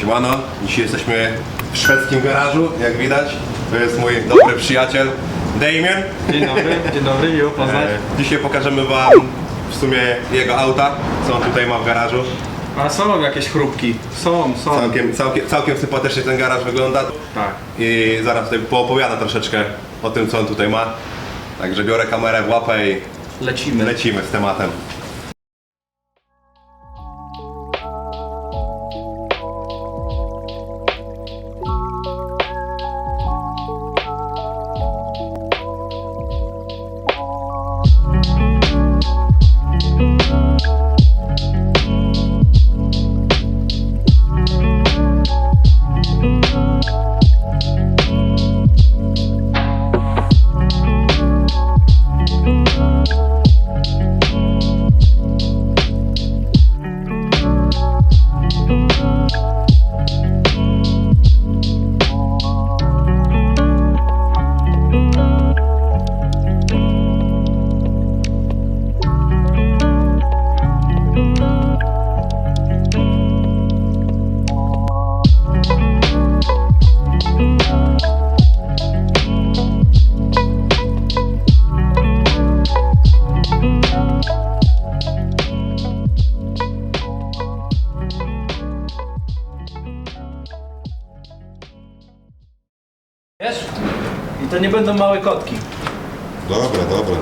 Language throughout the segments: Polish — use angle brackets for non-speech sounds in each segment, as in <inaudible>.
Siemano, dzisiaj jesteśmy w szwedzkim garażu, jak widać. To jest mój dobry przyjaciel Damien. Dzień dobry, dzień dobry, miło poznać. E, dzisiaj pokażemy wam w sumie jego auta, co on tutaj ma w garażu. A są jakieś chrupki? Są, są. Całkiem, całkiem, całkiem sympatycznie ten garaż wygląda. Tak. I zaraz tutaj poopowiada troszeczkę o tym, co on tutaj ma. Także biorę kamerę w łapę i Lecimy. lecimy z tematem. Będą małe kotki. Dobra, dobra.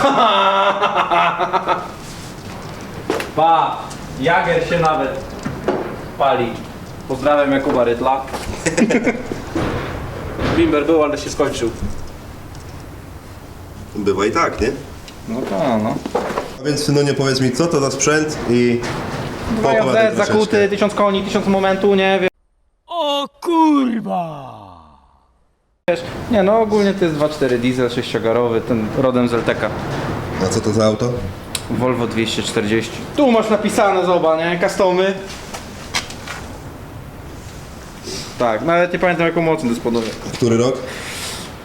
<laughs> Pa! Jager się nawet pali. Pozdrawiam Jakuba Rytla. <laughs> Bimber był, ale się skończył. Bywa i tak, nie? No to no. A więc synonie powiedz mi, co to za sprzęt i poopowiadaj JZ, troszeczkę. zakuty, 1000 koni, 1000 momentu, nie wiem. O kurwa! Wiesz, nie no ogólnie to jest 2.4 diesel 6-garowy, ten rodem z LTK. A co to za auto? Volvo 240. Tu masz napisane, zobacz, nie? Customy. Tak, nawet nie pamiętam jaką moc dysponuje. Który rok?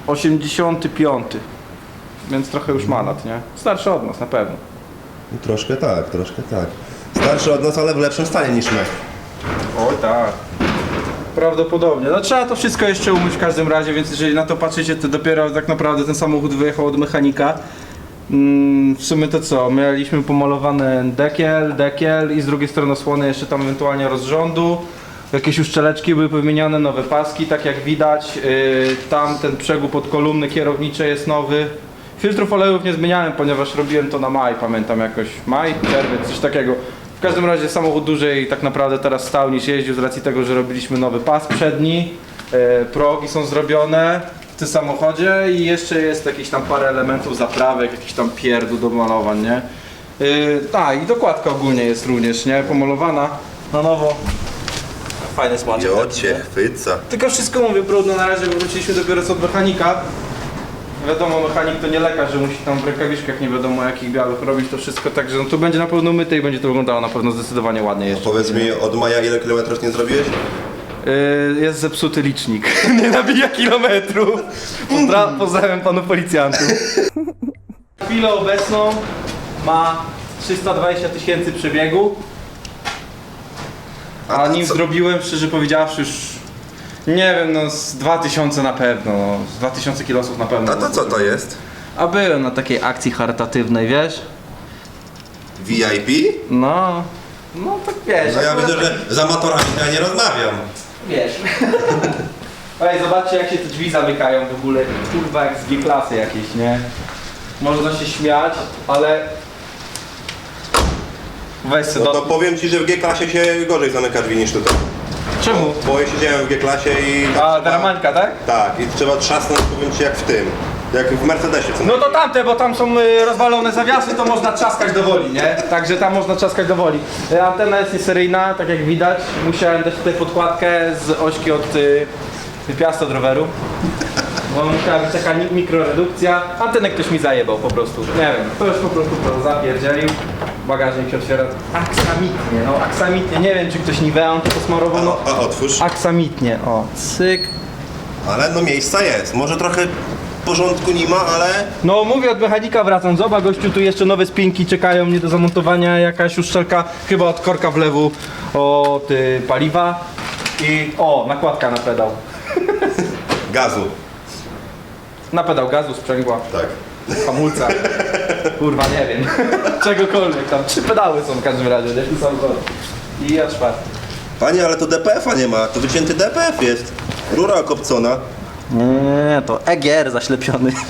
85. Więc trochę już ma lat, nie? Starszy od nas, na pewno. Troszkę tak, troszkę tak. Starszy od nas, ale w lepszym stanie niż my. Oj tak. Prawdopodobnie. No trzeba to wszystko jeszcze umyć w każdym razie, więc jeżeli na to patrzycie, to dopiero tak naprawdę ten samochód wyjechał od mechanika. Mm, w sumie to co? Mieliśmy pomalowany dekiel, dekiel i z drugiej strony osłony jeszcze tam ewentualnie rozrządu. Jakieś uszczeleczki były wymieniane, nowe paski, tak jak widać. Yy, tam ten przegub pod kolumny kierownicze jest nowy. Filtrów olejów nie zmieniałem, ponieważ robiłem to na maj, pamiętam jakoś maj, czerwiec, coś takiego. W każdym razie samochód dłużej tak naprawdę teraz stał niż jeździł z racji tego, że robiliśmy nowy pas przedni, e, progi są zrobione w tym samochodzie i jeszcze jest jakieś tam parę elementów zaprawek, jakiś tam pierdół do malowań, nie? Yy, tak, i dokładka ogólnie jest również, nie? Pomalowana na nowo. Fajny smaczek. chwyca. Tylko wszystko mówię brudno na razie, bo wróciliśmy dopiero co od mechanika. Wiadomo, mechanik to nie lekarz, że musi tam w rękawiczkach nie wiadomo jakich białych robić to wszystko, także no to będzie na pewno myte i będzie to wyglądało na pewno zdecydowanie ładnie jeszcze. Powiedz mi, od maja ile kilometrów nie zrobiłeś? Yy, jest zepsuty licznik, <laughs> nie nabija kilometrów. Pozdra pozdrawiam panu policjantów. W <laughs> chwilę obecną ma 320 tysięcy przebiegu, a nim co- zrobiłem, szczerze powiedziawszy, już nie wiem, no z 2000 na pewno, no, z 2000 kilosów na pewno. A to co to jest? A byłem na takiej akcji charytatywnej, wiesz? VIP? No, no tak wiesz. No ja akurat widzę, że z amatorami to ja nie rozmawiam. Wiesz. <laughs> Ej, zobaczcie jak się te drzwi zamykają w ogóle. Kurwa jak z G-klasy jakieś, nie? Można się śmiać, ale... Weź se No do... to powiem ci, że w G-klasie się gorzej zamyka drzwi niż tutaj. Czemu? Bo ja siedziałem w G-klasie i... A, trzeba- dramańka, tak? Tak, i trzeba trzasnąć, powiem ci, jak w tym. Jak w Mercedesie, co No to tamte, bo tam są y, rozwalone zawiasy, to można trzaskać do woli, nie? Także tam można trzaskać do woli. Y, Antena jest nieseryjna, tak jak widać. Musiałem dać tutaj podkładkę z ośki od y, piasta od roweru. Bo musiała być taka mikroredukcja. Antenę ktoś mi zajebał po prostu. Nie wiem, to już po prostu to zapierdzielił. Bagażnik się otwiera. Aksamitnie, no aksamitnie. Nie wiem, czy ktoś niweą to posmarował, no. A, a otwórz. Aksamitnie, o. Cyk. Ale no miejsca jest. Może trochę porządku nie ma, ale No mówię od mechanika wracam, zobacz gościu, tu jeszcze nowe spinki czekają mnie do zamontowania, jakaś uszczelka chyba od korka wlewu od y, paliwa i o, nakładka na pedał. gazu. Na pedał gazu, sprzęgła, Tak. hamulca, <laughs> kurwa nie wiem, czegokolwiek tam, trzy pedały są w każdym razie, nie? Tu sam I ja czwarty. Panie, ale to DPF-a nie ma, to wycięty DPF jest. Rura okopcona. Nie, to EGR zaślepiony. <laughs>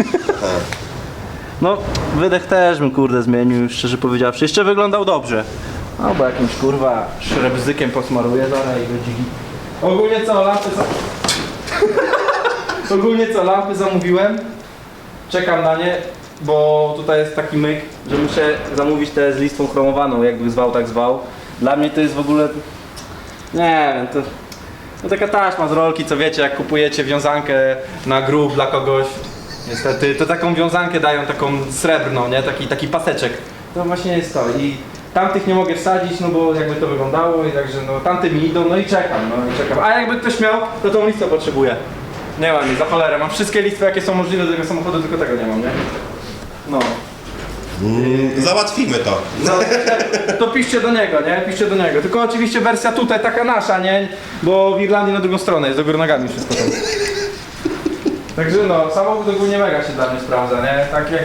No, wydech też bym kurde zmienił, szczerze powiedziawszy. Jeszcze wyglądał dobrze. Albo jakimś kurwa szrebzykiem posmaruję zaraz i godziki. Ogólnie co, lampy za... Ogólnie co, lampy zamówiłem. Czekam na nie, bo tutaj jest taki myk, że muszę zamówić te z listą chromowaną, jakby zwał tak zwał. Dla mnie to jest w ogóle... Nie wiem, to... No taka taśma z rolki, co wiecie, jak kupujecie wiązankę na grób dla kogoś, niestety, to taką wiązankę dają, taką srebrną, nie? Taki, taki paseczek. To właśnie jest to i tamtych nie mogę wsadzić, no bo jakby to wyglądało i także no tamte mi idą, no i czekam, no i czekam. A jakby ktoś miał, to tą listę potrzebuję. Nie mam jej, za cholerę, mam wszystkie listy jakie są możliwe do tego samochodu, tylko tego nie mam, nie? No. Załatwimy to. No, <laughs> to piszcie do niego, nie? Piszcie do niego. Tylko oczywiście wersja tutaj taka nasza, nie? Bo w Irlandii na drugą stronę jest do góry nogami wszystko tam. Także no, samochód ogólnie mega się dla mnie sprawdza, nie? Tak jak...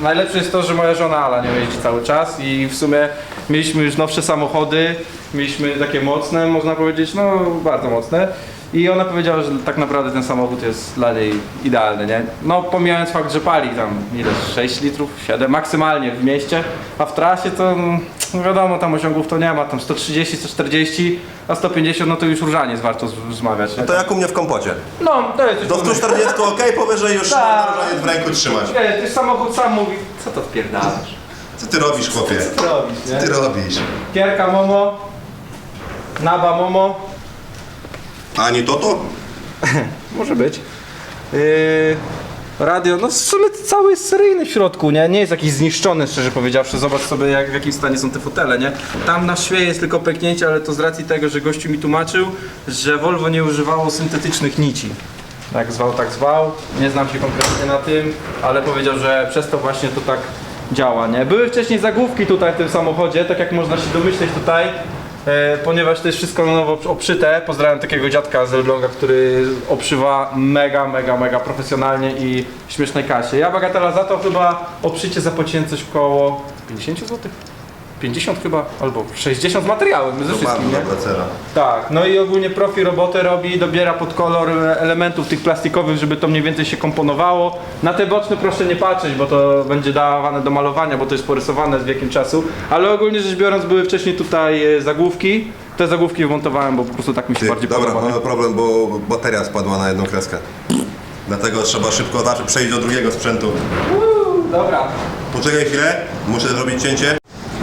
Najlepsze jest to, że moja żona Ala nie jeździ cały czas i w sumie mieliśmy już nowsze samochody, mieliśmy takie mocne, można powiedzieć, no bardzo mocne. I ona powiedziała, że tak naprawdę ten samochód jest dla niej idealny, nie? No pomijając fakt, że pali tam ile? 6 litrów, 7 maksymalnie w mieście, a w trasie to no wiadomo, tam osiągów to nie ma, tam 130, 140, a 150 no to już różanie jest warto z- zmawiać. Nie? To jak u mnie w kompocie. No, to jest już Do 140 ok, powyżej już <laughs> Tak. można w ręku trzymać. Nie, ty samochód sam mówi, co to wpierdalasz? Co ty robisz, chłopie? Co ty robisz, nie? Ty robisz? Kierka Momo, Naba Momo, A nie to to? <laughs> Może być. Yy, radio, no w sumie cały jest seryjny w środku, nie? Nie jest jakiś zniszczony, szczerze powiedziawszy. Zobacz sobie, jak, w jakim stanie są te fotele, nie? Tam na szwie jest tylko pęknięcie, ale to z racji tego, że gościu mi tłumaczył, że Volvo nie używało syntetycznych nici. Tak zwał, tak zwał. Nie znam się konkretnie na tym, ale powiedział, że przez to właśnie to tak działa, nie? Były wcześniej zagłówki tutaj w tym samochodzie, tak jak można się domyśleć tutaj, E, ponieważ to jest wszystko na nowo oprzyte. Pozdrawiam takiego dziadka z Elbląga, który obszywa mega, mega, mega profesjonalnie i w śmiesznej kasie. Ja bagatela za to chyba oprzycie zapłaciłem coś koło 50 zł? 50 chyba, albo 60 z materiałem, ze wszystkim, nie? dobra. Tak, no i ogólnie profi robotę robi, dobiera pod kolor elementów tych plastikowych, żeby to mniej więcej się komponowało. Na te boczne proszę nie patrzeć, bo to będzie dawane do malowania, bo to jest porysowane z wiekiem czasu. Ale ogólnie rzecz biorąc były wcześniej tutaj e, zagłówki. Te zagłówki wmontowałem, bo po prostu tak mi się Ty, bardziej dobra, podoba. nie? mamy problem, bo bateria spadła na jedną kreskę. Dlatego trzeba szybko zacząć przejść do drugiego sprzętu. Dobra, Poczekaj chwilę, muszę zrobić cięcie.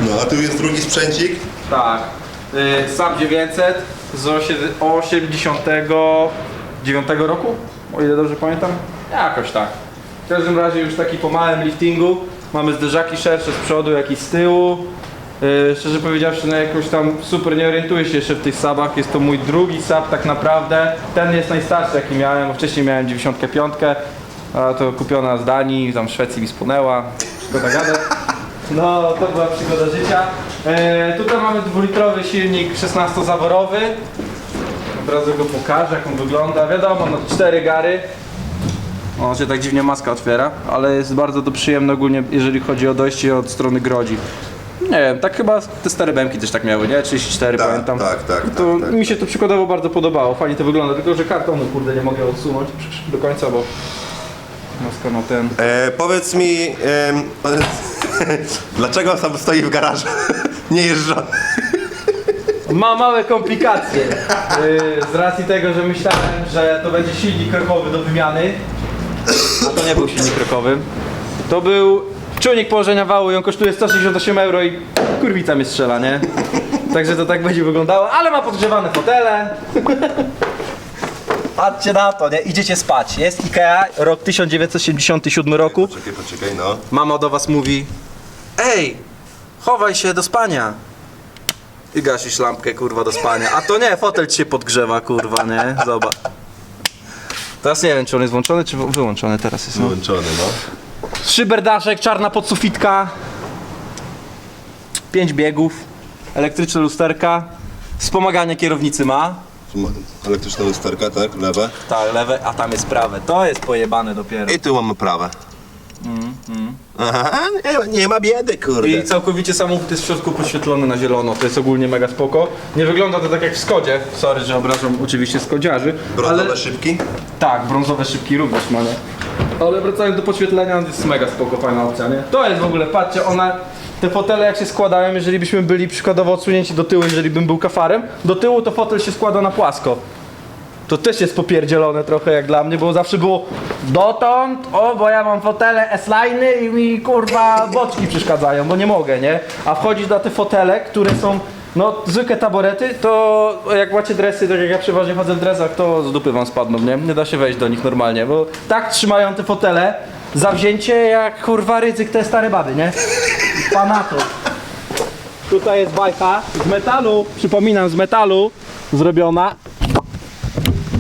No, a tu jest drugi sprzęcik. tak. Y, Sam 900 z osie- 89 roku, o ile dobrze pamiętam. Jakoś tak. W każdym razie już taki po małym liftingu. Mamy zderzaki szersze z przodu, jak i z tyłu. Yy, szczerze powiedziawszy, no jakoś tam super nie orientuję się jeszcze w tych sabach. Jest to mój drugi sab tak naprawdę. Ten jest najstarszy jaki miałem, bo wcześniej miałem 95, a to kupiona z Danii, tam w Szwecji mi spłynęła. Szkoda gadać. No, to była przygoda życia. E, tutaj mamy dwulitrowy silnik 16-zaworowy. Od razu go pokażę, jak on wygląda. Wiadomo, no cztery gary. On się tak dziwnie maska otwiera, ale jest bardzo to przyjemne ogólnie, jeżeli chodzi o dojście od strony grodzi. Nie wiem, tak chyba te stare BMki też tak miały, nie? 34 Tak, pamiętam. tak, tak, To tak, tak, mi się to przykładowo bardzo podobało, fajnie to wygląda, tylko że kartonu kurde nie mogę odsunąć do końca, bo maska na ten. E, powiedz mi, em, <laughs> dlaczego sam stoi w garażu? <laughs> Nie jeżdżony. Ma małe komplikacje. Yy, z racji tego, że myślałem, że to będzie silnik krokowy do wymiany, a to nie był silnik krokowy. To był czujnik położenia wału i on kosztuje 168 euro i kurwica mnie strzela, nie? Także to tak będzie wyglądało, ale ma podgrzewane fotele. Patrzcie na to, nie? Idziecie spać. Jest Ikea, rok 1977 roku. Poczekaj, poczekaj, no. Mama do was mówi Ej, chowaj się do spania I gasisz lampkę kurwa do spania A to nie, fotel ci się podgrzewa kurwa, nie? Zobacz Teraz nie wiem, czy on jest włączony, czy wy- wyłączony teraz jest. No. Wyłączony, no. Szyberdaszek, czarna podsufitka. Pięć biegów. Elektryczne lusterka. Wspomaganie kierownicy ma. Elektryczna lusterka, tak? Lewe. Tak, lewe, a tam jest prawe. To jest pojebane dopiero. I tu mamy prawe. Aha, nie, ma- nie ma biedy, kurde. I całkowicie samochód jest w środku podświetlony na zielono, to jest ogólnie mega spoko. Nie wygląda to tak jak w Skodzie, sorry, że obrażam oczywiście Skodziarzy, Brązowe ale szybki. tak, brązowe szybki również ma, nie? Ale wracając do podświetlenia, to jest mega spoko, fajna opcja, nie? To jest w ogóle, patrzcie, one, te fotele jak się składają, jeżeli byśmy byli przykładowo odsunięci do tyłu, jeżeli bym był kafarem, do tyłu to fotel się składa na płasko. To też jest popierdzielone trochę jak dla mnie, bo zawsze było dotąd, o bo ja mam fotele S-line i mi kurwa boczki przeszkadzają, bo nie mogę, nie? A wchodzić na te fotele, które są no zwykłe taborety, to jak macie dresy, tak jak ja przeważnie chodzę w dresach, to z dupy wam spadną, nie? Nie da się wejść do nich normalnie, bo tak trzymają te fotele, zawzięcie jak kurwa ryzyk te stare baby, nie? Panato. Tutaj jest bajka z metalu, przypominam, z metalu zrobiona.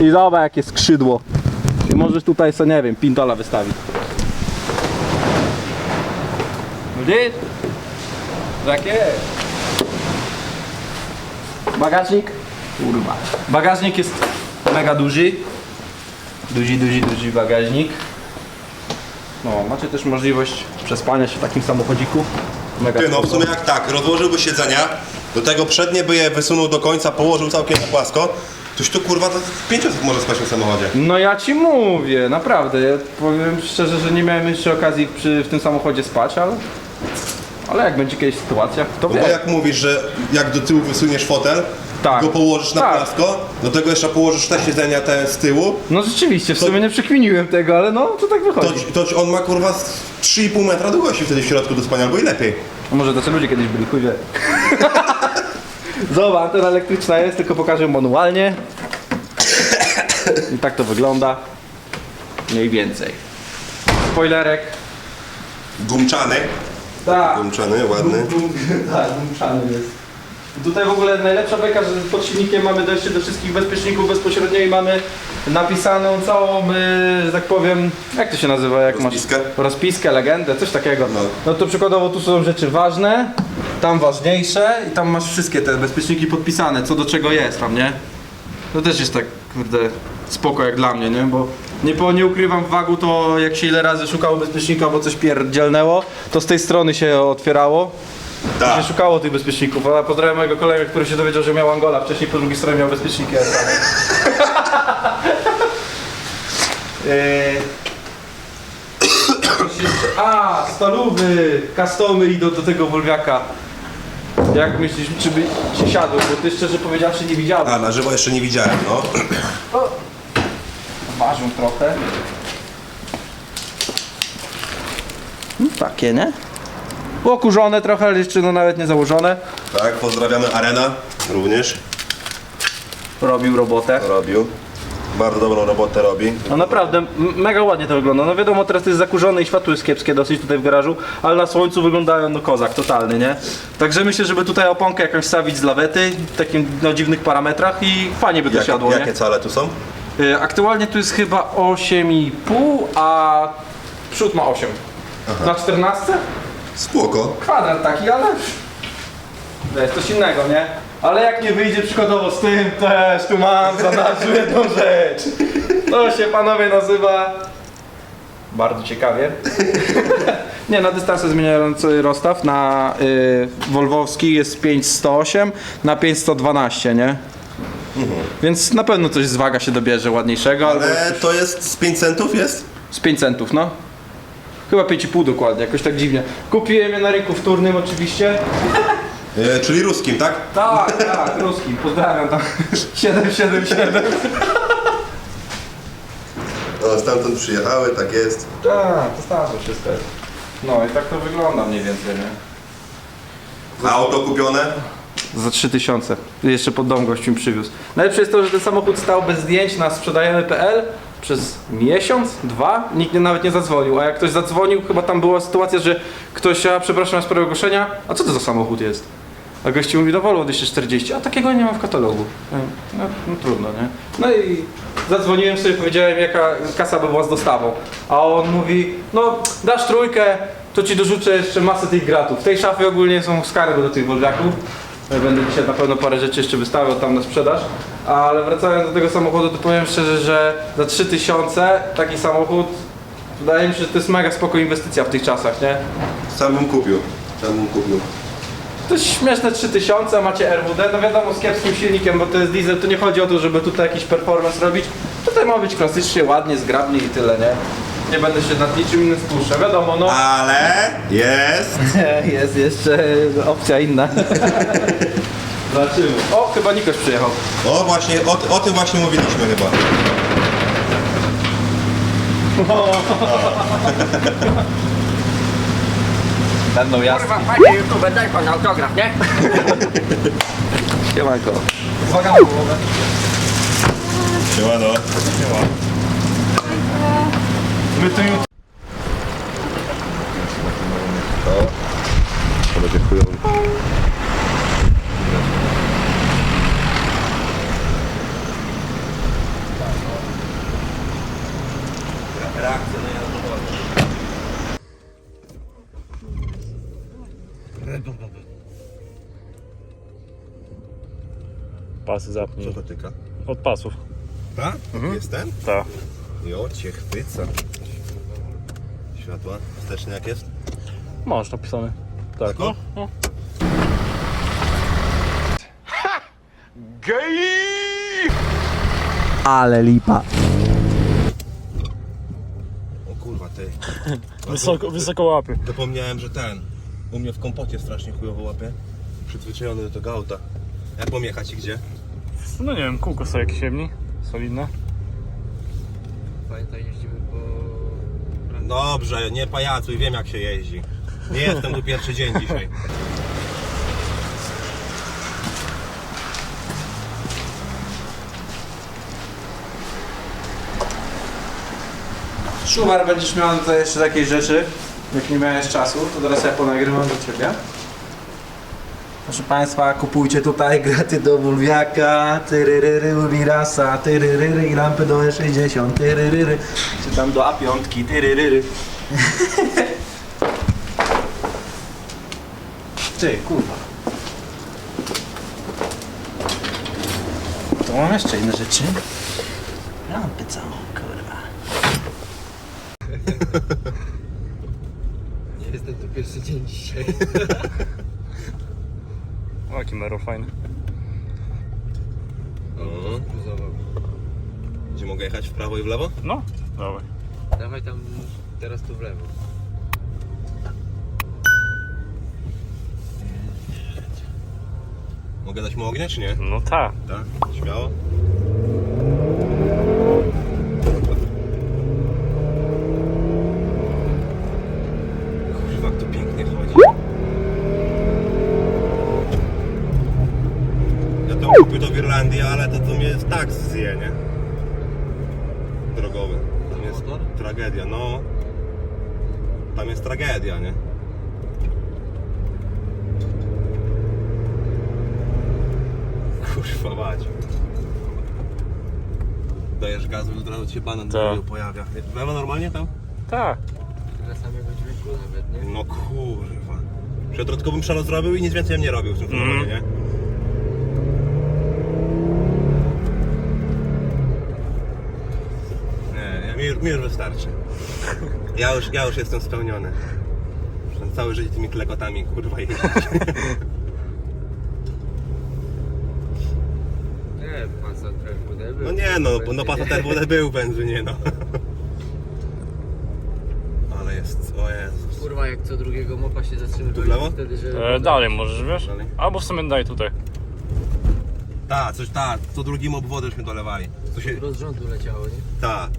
I zobacz jakie skrzydło. I możesz tutaj sobie, nie wiem, pintola wystawić. Widzisz? Tak jest. Bagażnik? Kurwa. Bagażnik jest mega duży. Duży, duży, duży bagażnik. No, macie też możliwość przespania się w takim samochodziku. Mega Ty, no w spoko. sumie jak tak, rozłożyłby siedzenia, do tego przednie by je wysunął do końca, położył całkiem na płasko, toś tu kurwa to pięć osób może spać w samochodzie. No ja ci mówię, naprawdę. Ja powiem szczerze, że nie miałem jeszcze okazji przy, w tym samochodzie spać, ale. Ale jak będzie kiedyś sytuacja, to No bo wie. jak mówisz, że jak do tyłu wysuniesz fotel, Tak. go położysz na Tak. płasko, do tego jeszcze położysz te siedzenia te z tyłu, No rzeczywiście, w sumie nie przekminiłem tego, ale no to tak to, wychodzi. to on ma kurwa z 3,5 metra długości wtedy w środku do spania, albo i lepiej. A może tacy ludzie kiedyś byli, chuj wie. <laughs> Zobacz, antena elektryczna jest, tylko pokażę manualnie. I tak to wygląda. Mniej więcej. Spoilerek. Gumczany, Tak. gumczany, ładny. <laughs> Tak, gumczany jest. Tutaj w ogóle najlepsza beka, że pod silnikiem mamy dojście do wszystkich bezpieczników bezpośrednio i mamy napisaną całą, y, że tak powiem, jak to się nazywa? Jak Rozpiskę? Masz, rozpiskę, legendę, coś takiego. No. No. to przykładowo tu są rzeczy ważne, tam ważniejsze i tam masz wszystkie te bezpieczniki podpisane, co do czego jest tam, nie? To też jest tak, kurde, spoko jak dla mnie, nie? Bo nie, po, nie ukrywam w wagu to jak się ile razy szukało bezpiecznika, bo coś pierdzielnęło, to z tej strony się otwierało Tak. się szukało tych bezpieczników, ale pozdrawiam mojego kolegę, który się dowiedział, że miał Angola, wcześniej po drugiej stronie miał bezpieczniki. Eee, coś jeszcze- A, stalowy, customy idą do tego Wolwiaka. Jak myślisz, czy by się siadł? Bo ty szczerze powiedziawszy nie widziałem. A, na żywo jeszcze nie widziałem, no. O, Ważą trochę. No, takie, nie? Okurzone trochę, ale jeszcze no nawet nie założone. Tak, pozdrawiamy Arena również, Robił robotę. robił. Bardzo dobrą robotę robi. No naprawdę, m- mega ładnie to wygląda. No wiadomo, teraz to jest zakurzone i światło jest kiepskie dosyć tutaj w garażu, ale na słońcu wyglądają no kozak totalny, nie? Także myślę, żeby tutaj oponkę jakąś stawić z lawety w takim no, dziwnych parametrach i fajnie by to Jak, siadło, jakie nie? cale tu są? Y, Aktualnie tu jest chyba 8,5, a przód ma 8. Na 14? Spoko. Kwadrat taki, ale wiesz, coś innego, nie? Ale jak nie wyjdzie przykładowo z tym, też tu mam za nas jedną rzecz. To się panowie nazywa bardzo ciekawie. <laughs> nie, na dystanse zmieniający rozstaw na y, Volvowski jest 5108 na 5112, nie? Więc na pewno coś z waga się dobierze ładniejszego, albo Ale to jest z 5 centów jest? z 5 centów, no. Chyba 5,5 dokładnie, jakoś tak dziwnie. Kupiłem je na rynku wtórnym oczywiście. E, czyli ruskim, tak? Tak, tak, ruski, pozdrawiam tam. 777. No, stamtąd przyjechały, tak jest. Tak, to starsze wszystko jest. No i tak to wygląda mniej więcej, nie? A auto kupione? Za 3000. Jeszcze pod dom gościu mi przywiózł. Najlepsze jest to, że ten samochód stał bez zdjęć na sprzedajemy.pl przez miesiąc, dwa, nikt nie, nawet nie zadzwonił, a jak ktoś zadzwonił, chyba tam była sytuacja, że ktoś, a przepraszam, z sprawę ogłoszenia, a co to za samochód jest? A gościu mówi, no Volvo 240, a takiego nie mam w katalogu. No, no, no trudno, nie? No i zadzwoniłem sobie, powiedziałem jaka kasa by była z dostawą. A on mówi, no dasz trójkę, to ci dorzucę jeszcze masę tych gratów. W tej szafie ogólnie są skarby do tych woldaków. Będę dzisiaj na pewno parę rzeczy jeszcze wystawiał tam na sprzedaż. Ale wracając do tego samochodu, to powiem szczerze, że za 3000 taki samochód wydaje mi się, że to jest mega spoko inwestycja w tych czasach, nie? Sam bym kupił. Sam bym kupił. To jest śmieszne 3000, macie RWD, no wiadomo z kiepskim silnikiem, bo to jest diesel, to nie chodzi o to, żeby tutaj jakiś performance robić. Tutaj ma być klasycznie, ładnie, zgrabnie i tyle, nie? Nie będę się nad niczym innym spuszczał, wiadomo, no. Ale jest. <laughs> Jest jeszcze opcja inna. <laughs> Zobaczymy. O, chyba Nikoś przyjechał. O właśnie, o, o tym właśnie mówiliśmy chyba. <laughs> Będą jasne. Kurwa, panie YouTube, daj pan autograf, nie? Siemanko. Uwaga na głowę. Siemano. My. To będzie chujowy. Reakcja na jazdowanie. Pasy zapnij. Co to tyka? Od pasów. Tak? Jest ten? Tak. Jo, cię chwyca. Światła. Wsteczny jak jest? Masz napisane. Tak, Tak, no. o? no. Ale lipa. O kurwa ty. <laughs> Wysoko, wysoko łapy. Zapomniałem, że ten. U mnie w kompocie strasznie chujowo łapie. Przyzwyczajony do tego auta. Jak mam jechać i gdzie? No nie wiem, kółko sobie jakieś jemni. Solidne. Pamiętaj, jeździmy. Dobrze, nie pajacuj, wiem jak się jeździ. Nie jestem tu pierwszy dzień dzisiaj. Szumar, będziesz miał tutaj jeszcze takiej rzeczy, jak nie miałeś czasu, to teraz ja ponagrywam do Ciebie. Proszę Państwa, kupujcie tutaj graty do Wulwiaka, tyryryry, Wirasa, tyryryry i lampy do E60, tyryryry, czy tam do A5, tyryryry. <laughs> Ty, kurwa. To mam jeszcze inne rzeczy. Lampy całą, kurwa. <laughs> Nie jestem tu pierwszy dzień dzisiaj. <laughs> O, jaki mero fajny. O, Buzował. gdzie mogę jechać? W prawo i w lewo? No, dawaj. Dawaj tam teraz tu w lewo. Mogę dać mu ognia czy nie? No tak. Tak, śmiało. Kurwa, jak to pięknie chodzi. Ja to kupię to w Irlandii, ale to, to mnie tak zje, nie? Drogowy. Tam jest Motor? tragedia, no. Tam jest tragedia, nie? Kurwa mać. Dajesz gazu i od razu się banan Tak. tak. pojawia. Lewo normalnie tam? Tak. Tyle samego dźwięku nawet, nie? No kurwa. Środkowym przelot zrobił i nic więcej bym nie robił w tym Mhm. samochodzie, nie? Nie, ja- mi, już- mi już wystarczy. Ja już, ja już jestem spełniony. Całe życie tymi klekotami kurwa jeździć. <laughs> Nie, masa trochę był. No nie no, bo no Passat RWD był w benzynie, no. Ale jest, o Jezus. Kurwa, jak co drugiego mopa się zatrzymuje. Tu w lewo? Wtedy, że... E, dalej możesz, wiesz? Dalej. Albo w sumie daj tutaj. Ta, coś ta, co drugim obwodę żeśmy dolewali. Co się, Rozrządu leciało, nie? ta,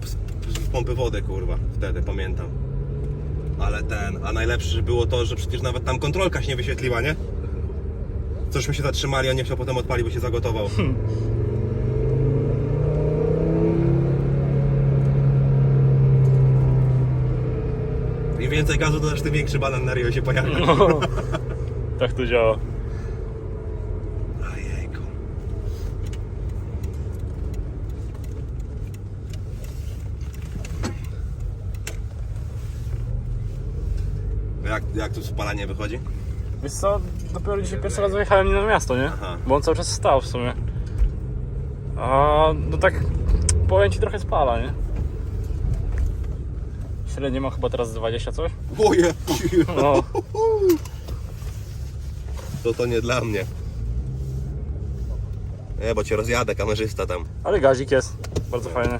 z pompy wody kurwa, wtedy pamiętam. Ale ten, a najlepsze było to, że przecież nawet tam kontrolka się nie wyświetliła, nie? Cośmy się zatrzymali, on nie chciał potem odpalić, bo się zagotował. Im więcej gazu dodasz, tym większy banan na się pojawia. No. tak to działa. Jak, tu spalanie wychodzi? Wiesz co, dopiero dzisiaj pierwszy raz wyjechałem nim na miasto, nie? Aha. Bo on cały czas stał w sumie. A no tak, powiem ci trochę spala, nie? Średnio ma chyba teraz 20 coś? Oje! No, To to nie dla mnie. Nie, bo cię rozjadę, kamerzysta tam. ale gazik jest, bardzo fajny.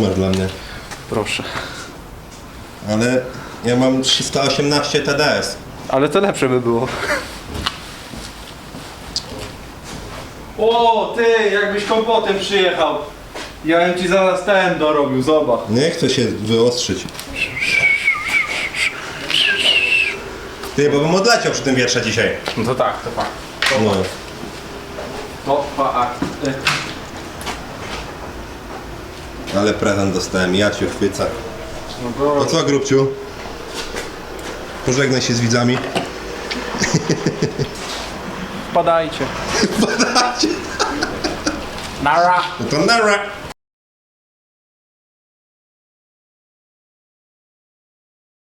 Masz dla mnie? Proszę. Ale ja mam 318 TDS. Ale to lepsze by było. O, ty, jakbyś kompotem przyjechał. Ja bym ci zaraz ten dorobił, zobacz. Nie chcę się wyostrzyć. Ty, bo bym odleciał przy tym wietrze dzisiaj. No to tak, to fakt. No. To fakt. Ale prezent dostałem, ja cię chwycę. No To to... co, grubciu? Pożegnaj się z widzami. Wpadajcie. <laughs> Wpadajcie. Nara. No to nara.